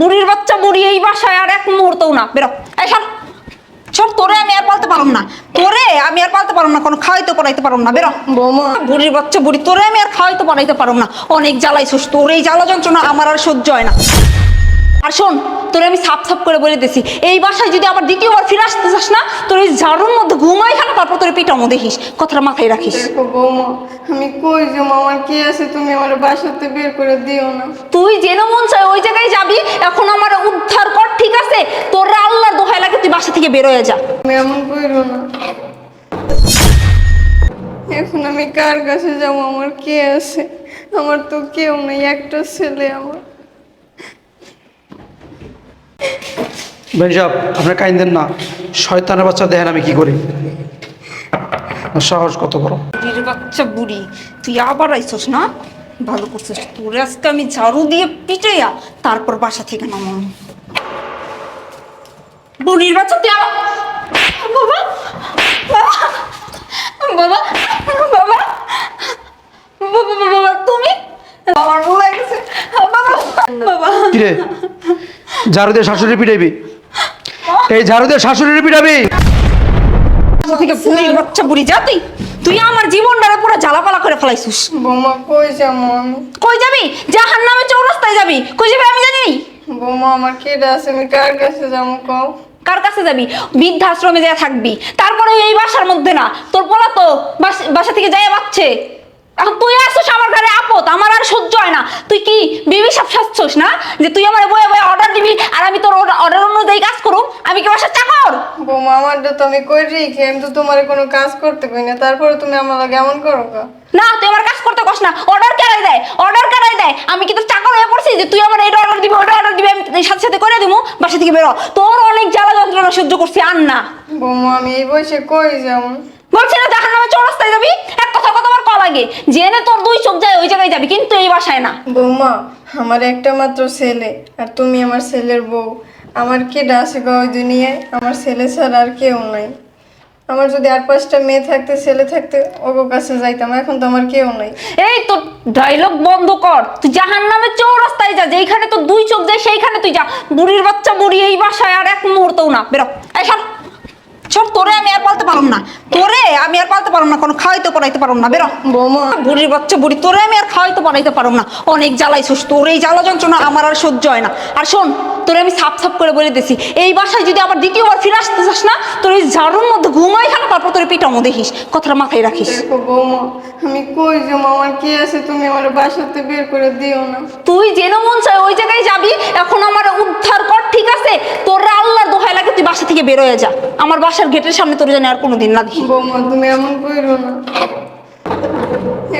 বুড়ির বাচ্চা বুড়ি এই বাসায় আর এক মুহূর্তও না। বেরো। এই সর। তোরে আমি আর পালতে পারব না। তোরে আমি আর পালতে পারব না কোনো খাওয়াইতে পড়াইতে পারব না। বেরো। বৌমা। বুড়ির বাচ্চা বুড়ি তোরে আমি আর খাওয়াইতে পড়াইতে পারব না। অনেক জ্বালাইছিস তোর এই জ্বালা যন্ত্রণা আমার আর সহ্য হয় না। আর শোন তোরে আমি সাপ সাপ করে বলে দিছি এই বাসায় যদি আবার দ্বিতীয়বার ফিরে আসতে চাস না তোর এই ঝাড়ুর মধ্যে ঘুমাই খানা তারপর তোর পিটামো দেখিস কথাটা মাথায় রাখিস। দেখো বৌমা আমি কই যে কি আছে তুমি আমার বাসাতে বের করে দিও না? তুই যেন মন চায় ওই জায়গায় যাবি এখন আমার উদ্ধার কর ঠিক আছে? তোর আল্লাহর দোহাই লাগে তুই বাসা থেকে বেরোয় যা। তুমি এমন না। এখন আমি কার কাছে যাব? আমার কে আছে? আমার তো কেউ নেই একটা ছেলে আমার। সাহেব আপনার কাইন্দেন না। শয়তানের বাচ্চা দেখেন আমি কি করি। সাহস কত বড়? বুড়ির বাচ্চা বুড়ি তুই আবার আইছস না? ভালো করছিস। তোর আজকে আমি ঝাড়ু দিয়ে পিটাইয়া তারপর বাসা থেকে নামাম বুড়ির বাচ্চা তুই বাবা বাবা বাবা বাবা বাবা তুমি? আমার ভুল বাবা বাবা। কিরে? ঝাড়ু দিয়ে শাশুড়ি পিটাইবি? এই ঝাড়ু দিয়ে শাশুড়ি পিটাবি? থেকে বুড়ির বাচ্চা বুড়ি যা তুই। তুই আমার জীবনটারে পুরো জ্বালাপালা করে ফেলাইছিস। বৌমা কই যাব আমি? কই যাবি? জাহান নামে চৌরাস্তায় যাবি। কই যাবি আমি জানি। বৌমা আমার আছে? আমি কার কাছে যাব কও? কার কাছে যাবি? বৃদ্ধাশ্রমে যা থাকবি। তারপরে এই বাসার মধ্যে না। তোর পোলা তো বাস- থেকে যাই বাচ্ছে। এখন তুই আসছিস আমার ঘরে আপদ। আমার আর সহ্য হয় না। তুই কি বিবি সব সাজছস না? যে তুই আমার বয়ে বয়ে অর্ডার দিবি আর আমি তোর অর্ডার অনুযায়ী কাজ করুম আমি কি বাসার চাকর? বৌমা আমারটা তো আমি কই রেখে আমি তো তোমার কোনো কাজ করতে কই না তারপরে তুমি আমার লাগে এমন করো কা না তুই আমার কাজ করতে কস না অর্ডার কেরাই দেয় অর্ডার কেরাই দেয় আমি কি তোর চাকর হয়ে পড়ছি যে তুই আমার এটা অর্ডার দিবি ওটা অর্ডার দিবি আমি সাথে সাথে করে দিব বাসা থেকে বেরো তোর অনেক জ্বালা যন্ত্রণা সহ্য করছি আর না বৌমা আমি এই বয়সে কই যাব? বলছি না জাহান নামে চৌরাস্তায় যাবি? এক কথা কতবার কল লাগে জেনে তোর দুই চোখ যায় ওই জায়গায় যাবি কিন্তু এই বাসায় না। বৌমা আমার একটা মাত্র ছেলে আর তুমি আমার ছেলের বউ। আমার কে গো ওই দুনিয়ায়? আমার ছেলে ছাড়া আর কেউ নাই। আমার যদি আর পাঁচটা মেয়ে থাকতে, ছেলে থাকতে, ওগো কাছে যাইতাম, এখন তো আমার কেউ নাই। এই তো ডায়লগ বন্ধ কর। তুই জাহান নামে চৌরাস্তায় যা যেখানে তো দুই চোখ যায়, সেইখানে তুই যা। বুড়ির বাচ্চা বুড়ি এই বাসায় আর এক মুহূর্তও না। বেরো। এই তোরে আমি আর পালতে পারব না। তোরে আমি আর পালতে পারব না কোনো খাওয়াইতে পড়াইতে পারব না। বেরো। বৌমা। বুড়ির বাচ্চা বুড়ি তোরে আমি আর খাওয়াইতে না। অনেক জ্বালাইছিস তোর এই জ্বালা যন্ত্রণা আমার আর সহ্য হয় না। আর শোন তোরে আমি সাপ সাপ করে বলে দিছি। এই বাসায় যদি আবার দ্বিতীয়বার ফিরে আসতে চাস না তোর এই ঝাড়ুর মধ্যে ঘুমাই পিটামো দেখিস কথাটা মাথায় রাখিস। দেখো বৌমা আমি কই যাব আমার কি আছে তুমি আমার বাসাতে বের করে দিও না। তুই যেন মন চায় ওই জায়গায় যাবি এখন আমার উদ্ধার কর ঠিক আছে? তোর আল্লাহর দোহাই লাগে তুই বাসা থেকে বেরোয় যা। আমার বাসার গেটের সামনে তোর জানি আর কোনোদিন না দেখি। বৌমা তুমি এমন করো না।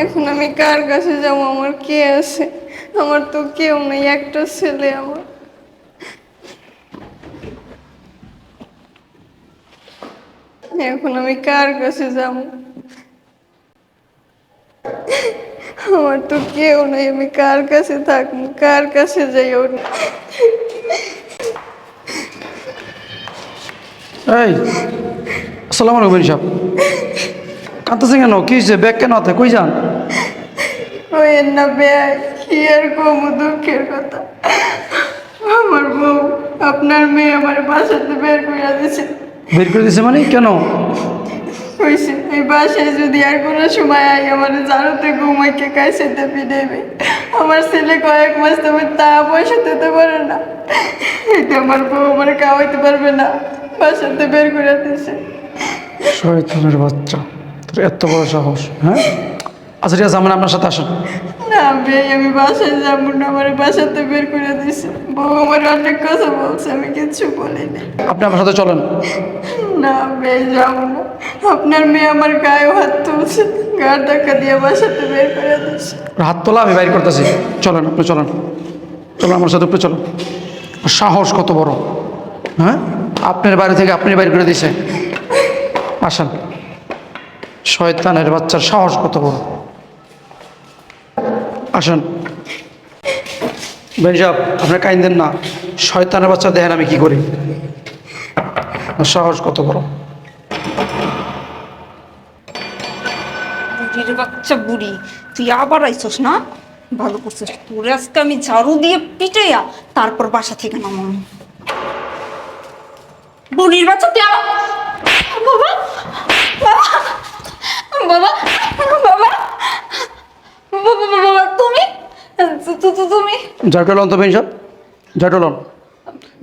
এখন আমি কার কাছে যাব? আমার কে আছে? আমার তো কেউ নেই একটা ছেলে আমার। এখন আমি কার কাছে যাব? আমার তো কেউ নেই আমি কার কাছে থাকব? কার কাছে যাই ওর এই আসসালামু আলাইকুম সাহেব কাঁদতেছেন কেন? কি হয়েছে? ব্যাগ কেন হাতে কই যান? ওই না বেয়াই কি আর কমু দুঃখের কথা। আমার বউ আপনার মেয়ে আমার বাসাতে বের করে দিয়েছে বের করে দিছে মানে? কেন? কইছে এই বাসায় যদি আর কোনো সময় আই আমার জানুতে ঘুমাইকে দেবি দেবে আমার ছেলে কয়েক মাস তুমি তা পয়সা দিতে পারে না। এটা আমার বউ আমার খাওয়াইতে পারবে না। বাসাতে বের করে দিছে। শয়তানের বাচ্চা তোর এত বড় সাহস হ্যাঁ? আচ্ছা ঠিক আছে আমরা আপনার সাথে আসুন। না আমি বাসায় যাব না আমার বাসাতে বের করে দিয়েছে বউ আমার অনেক কথা বলছে আমি বলিনি আপনি আমার সাথে চলেন। না বেশ যাব না। আপনার মেয়ে আমার গায়ে হাত তুলছে গা টাকা দিয়ে বাসাতে বের করে ওর হাত তোলা আমি বাইর করতেছি। চলেন আপনি চলেন। চলেন আমার সাথে উপরে চলেন। সাহস কত বড়। হ্যাঁ? আপনার বাড়ি থেকে আপনি বাইর করে দিছে। আসেন। শয়তানের বাচ্চার সাহস কত বড়। আসেন। সাহেব আপনার কাইন্দেন না। শয়তানের বাচ্চা দেখেন আমি কি করি। সাহস কত বড়। বুড়ির বাচ্চা বুড়ি, তুই আবার আইছস না? ভালো করছিস। তোর আজকে আমি ঝাড়ু দিয়ে পিটাইয়া তারপর বাসা থেকে নামাম বুড়ির বাচ্চা, তুই বাবা বাবা বাবা বাবা। তুমি তু- তু- তু- তুমি লন তো পেনশন ঝাড়টা লন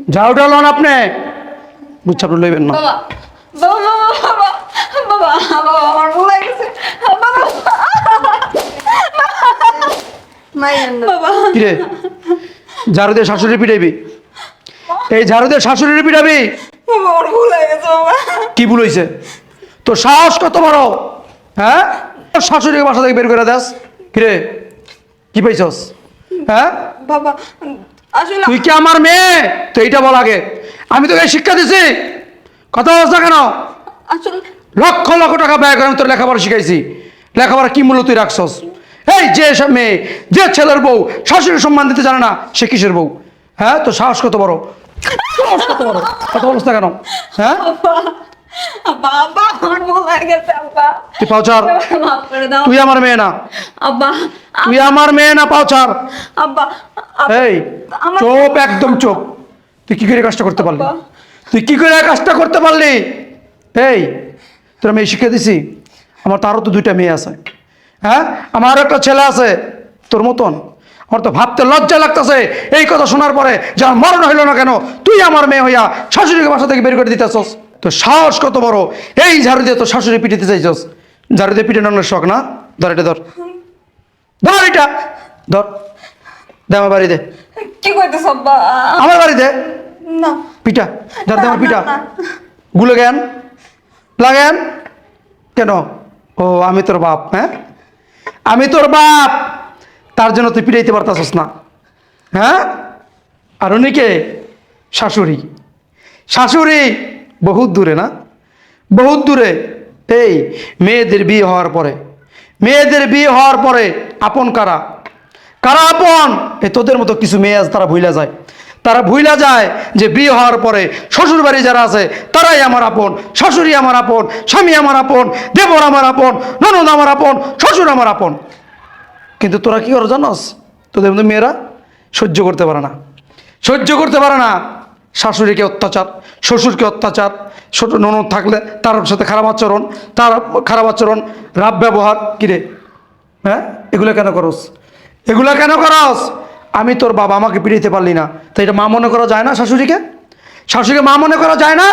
ঝাড়টা লন আপনি বুঝছে আপনি লইবেন না বাবা বাবা বাবা বাবা বাবা আমার ভুল হয়ে বাবা বাবা কিরে ঝাড়ু দিয়ে শাশুড়ি পিটাইবি এই ঝাড়ু শাশুড়ি পিটাবি কি ভুল হয়েছে তোর সাহস কত বড় হ্যাঁ তোর শাশুড়িকে বাসা থেকে বের করে দেস কিরে কি পাইছস? হ্যাঁ? বাবা আসলে তুই কি আমার মেয়ে? তো এইটা বল আগে। আমি তোকে শিক্ষা দিছি। কথা বলছ কেন? আসলে লক্ষ লক্ষ টাকা ব্যয় করে আমি তোর লেখাপড়া শিখাইছি। লেখাপড়া কি মূল্য তুই রাখছস? এই যে সব মেয়ে যে ছেলের বউ শাশুড়ির সম্মান দিতে জানে না সে কিসের বউ? হ্যাঁ? তো সাহস কত বড়? সাহস কত বড়? কথা বলছ না কেন? হ্যাঁ? বাবা আমার ভুল হয়ে গেছে আব্বা। তুই পাউচার মাফ করে দাও। তুই আমার মেয়ে না। আব্বা তুই আমার মেয়ে না পাউচার আব্বা আব্বা, এই চোপ একদম চোপ। তুই কি করে কাজটা করতে পারলি? তুই কি করে কাজটা করতে পারলি? এই তোর শিখে দিছি। আমার তারও তো দুইটা মেয়ে আছে। হ্যাঁ আমার একটা ছেলে আছে তোর মতন। আমার তো ভাবতে লজ্জা লাগতেছে। এই কথা শোনার পরে যে আমার মরণ হইল না কেন তুই আমার মেয়ে হইয়া শাশুড়িকে বাসা থেকে বের করে দিতেছস। তো সাহস কত বড়? এই ঝাড়ু দিয়ে তো শাশুড়ি পিটিতে চাইছস। ঝাড়ু দিয়ে পিটে নানোর শখ না? ধর এটা ধর। ধর এটা। ধর। দে আমার বাড়ি দে। কি করতেছ আব্বা? আমার বাড়ি দে। না। যার আমার না, পিঠা গুলো জ্ঞান লাগেন। কেন? ও আমি তোর বাপ হ্যাঁ? আমি তোর বাপ। তার জন্য তুই পিটাইতে পারতাছস না। হ্যাঁ? আর উনি কে? শাশুড়ি। শাশুড়ি। বহুত দূরে না? বহুত দূরে। এই, মেয়েদের বিয়ে হওয়ার পরে। মেয়েদের বিয়ে হওয়ার পরে আপন কারা? কারা আপন? এ তোদের মতো কিছু মেয়ে আছে, তারা ভুইলা যায়। তারা ভুইলা যায় যে বিয়ে হওয়ার পরে শ্বশুর বাড়ি যারা আছে, তারাই আমার আপন, শাশুড়ি আমার আপন, স্বামী আমার আপন, দেবর আমার আপন, ননদ আমার আপন, শ্বশুর আমার আপন। কিন্তু তোরা কি করো জানোস? তোদের মধ্যে মেয়েরা সহ্য করতে পারে না। সহ্য করতে পারে না। শাশুড়িকে অত্যাচার, শ্বশুরকে অত্যাচার, ছোট ননদ থাকলে তার সাথে খারাপ আচরণ, তার খারাপ আচরণ, রাব ব্যবহার কিরে হ্যাঁ? এগুলো কেন করস? এগুলো কেন করস? আমি তোর বাবা আমাকে পিড়িতে পারলি না। তো এটা মা মনে করা যায় না শাশুড়িকে? শাশুড়িকে মা মনে করা যায় না?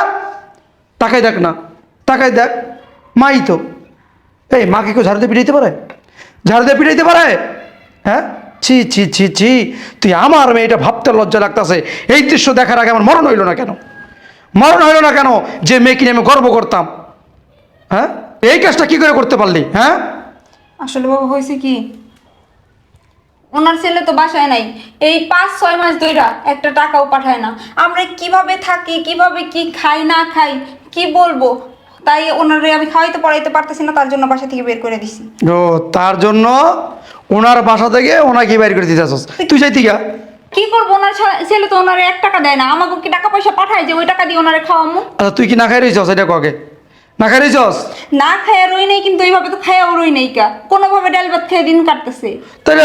তাকাই দেখ না। তাকাই দেখ। মাই তো। এই মাকে কেউ ঝাড়ু দিয়ে পিটাইতে পারে? ঝাড়ু দিয়ে পিটাইতে পারে? হ্যাঁ? ছি ছি ছি ছি। তুই আমার মেয়েটা ভাবতে লজ্জা লাগতেছে। এই দৃশ্য দেখার আগে আমার মরণ হইল না কেন? মরণ হইল না কেন? যে মেয়েকে নিয়ে আমি গর্ব করতাম। হ্যাঁ? এই কাজটা কি করে করতে পারলি? হ্যাঁ? আসলে বাবা, হয়েছে কি? ওনার ছেলে তো বাসায় নাই। এই পাঁচ, ছয় মাস ধইরা একটা টাকাও পাঠায় না। আমরা কীভাবে থাকি, কীভাবে কি খাই, না খাই, কি বলব? তাই ওনারে আমি খাওয়াইতে পড়াইতে পারতেছি না তার জন্য বাসা থেকে বের করে দিছি। ও তার জন্য ওনার বাসা থেকে ওনাকে বের করে দিতে আসস তুই যাইতি গা। কি করব ওনার ছেলে তো ওনারে এক টাকা দেয় না আমাকে কি টাকা পয়সা পাঠায় যে ওই টাকা দিয়ে ওনারে খাওয়ামু? আচ্ছা তুই কি না খাই রইছস? এটা কগে না খাই রইছস? না খাইয়া রই নাই কিন্তু এইভাবে তো খাইয়াও রই নাই কা কোনোভাবে ডাল ভাত খেয়ে দিন কাটতেছে। তাহলে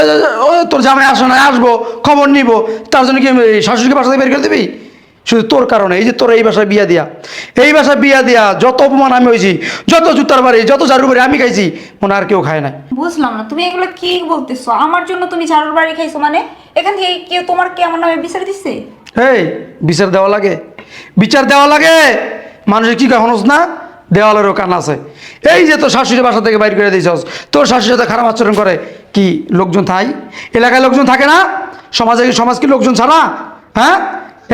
ও তোর জামাই আসো না আসব খবর নিব। তার জন্য কি শাশুড়িকে বাসা থেকে বের করে দিবি? শুধু তোর কারণে এই যে তোর এই বাসায় বিয়া দিয়া। এই বাসায় বিয়া দিয়া যত অপমান আমি হয়েছি যত জুতার বাড়ি যত ঝাড়ু বাড়ি আমি খাইছি মনে আর কেউ খায় না বুঝলাম না তুমি এগুলো কি বলতেছো? আমার জন্য তুমি ঝাড়ুর বাড়ি খাইছো মানে? এখান থেকে কেউ তোমার কি আমার নামে বিচার দিচ্ছে এই বিচার দেওয়া লাগে। বিচার দেওয়া লাগে? মানুষের কি কখনো না? দেওয়ালেরও কান আছে। এই যে তোর শাশুড়ি বাসা থেকে বাইর করে দিয়েছস তোর শাশুড়ির সাথে খারাপ আচরণ করে কি লোকজন থাই? এলাকায় লোকজন থাকে না? সমাজে সমাজ কি লোকজন ছাড়া? হ্যাঁ?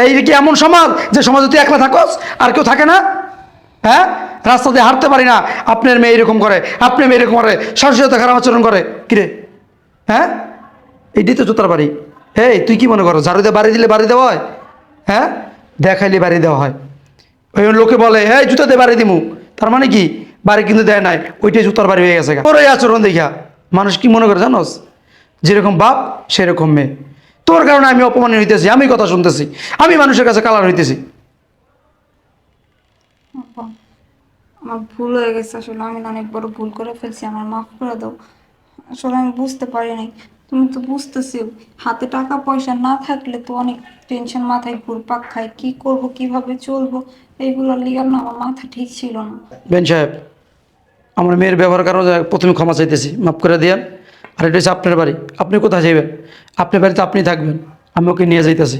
এই কি এমন সমাজ যে সমাজে তুই একলা থাকস, আর কেউ থাকে না? হ্যাঁ? রাস্তা দিয়ে হাঁটতে পারি না। আপনার মেয়ে এরকম করে, আপনার মেয়ে এরকম করে শাশুড়ির খারাপ আচরণ করে। কিরে? হ্যাঁ? এইটাই তো জুতার বাড়ি। এই, তুই কি মনে করো ঝাড়ু দিয়ে বাড়ি দিলে বাড়ি দেওয়া হয়? হ্যাঁ? দেখাইলে বাড়ি দেওয়া হয়। ওই লোকে বলে, এই, জুতা দিয়ে বাড়ি দিমু। তার মানে কি? বাড়ি কিন্তু দেয় নাই। ওইটাই জুতার বাড়ি হয়ে গেছে। তোর এই আচরণ দেখা মানুষ কি মনে করে জানোস? যেরকম বাপ, সেরকম মেয়ে। তোর কারণে আমি অপমানিত হইতেছি আমি কথা শুনতেছি আমি মানুষের কাছে কালার হইতেছি। আমার ভুল হয়ে গেছে আসলে আমি অনেক বড় ভুল করে ফেলছি আমার মাফ করে দাও। আসলে আমি বুঝতে পারি নাই তুমি তো বুঝতেছি হাতে টাকা পয়সা না থাকলে তো অনেক টেনশন মাথায় ঘুরপাক খায় কি করব কীভাবে চলবো এইগুলোর লিগাল না আমার মাথা ঠিক ছিল না। বেন সাহেব আমার মেয়ের ব্যবহার কারণে প্রথমে ক্ষমা চাইতেছি মাফ করে দিয়ান আর এটা হচ্ছে আপনার বাড়ি। আপনি কোথায় যাবেন আপনার বাড়িতে আপনি থাকবেন। আমি ওকে নিয়ে যাইতেছি।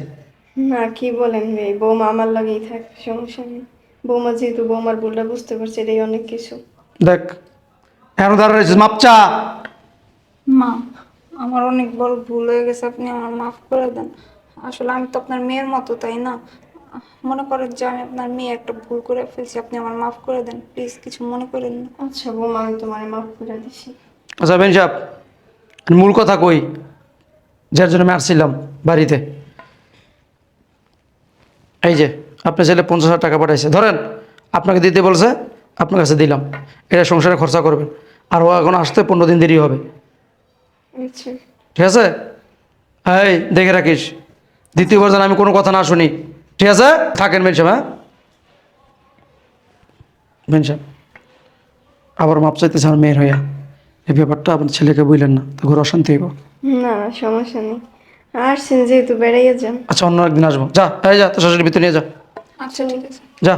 না কি বলেন ভাই বৌমা আমার লাগেই থাক সমস্যা নেই। বৌমা যেহেতু বৌমার ভুলটা বুঝতে পারছে এটাই অনেক কিছু। দেখ এখন দাঁড়া রয়েছিস মাপচা মা আমার অনেক বড় ভুল হয়ে গেছে আপনি আমার মাফ করে দেন। আসলে আমি তো আপনার মেয়ের মতো তাই না? মনে করেন যে আমি আপনার মেয়ে একটা ভুল করে ফেলছি আপনি আমার মাফ করে দেন। প্লিজ কিছু মনে করেন না। আচ্ছা বৌমা আমি তোমার মাফ করে দিছি। আচ্ছা বেন সাহেব মূল কথা কই যার জন্য আমি আসছিলাম বাড়িতে। এই যে আপনার ছেলে পঞ্চাশ হাজার টাকা পাঠাইছে। ধরেন আপনাকে দিতে বলছে আপনার কাছে দিলাম। এটা সংসারে খরচা করবেন। আর ও এখন আসতে পনেরো দিন দেরি হবে। আচ্ছা। ঠিক আছে? এই দেখে রাখিস। দ্বিতীয়বার যেন আমি কোনো কথা না শুনি। ঠিক আছে? থাকেন সাহেব হ্যাঁ? সাহেব আবার মাপ চাইতেছে আমার মেয়ের হইয়া। এই ব্যাপারটা আপনার ছেলেকে বললেন না তো ঘরে অশান্তি হইব? না সমস্যা নেই। আসছেন যেহেতু বেড়াইয়া যান। আচ্ছা অন্য একদিন আসব। যা এই যা তো শাশুড়ি ভিতরে নিয়ে যা। আচ্ছা ঠিক আছে। যা।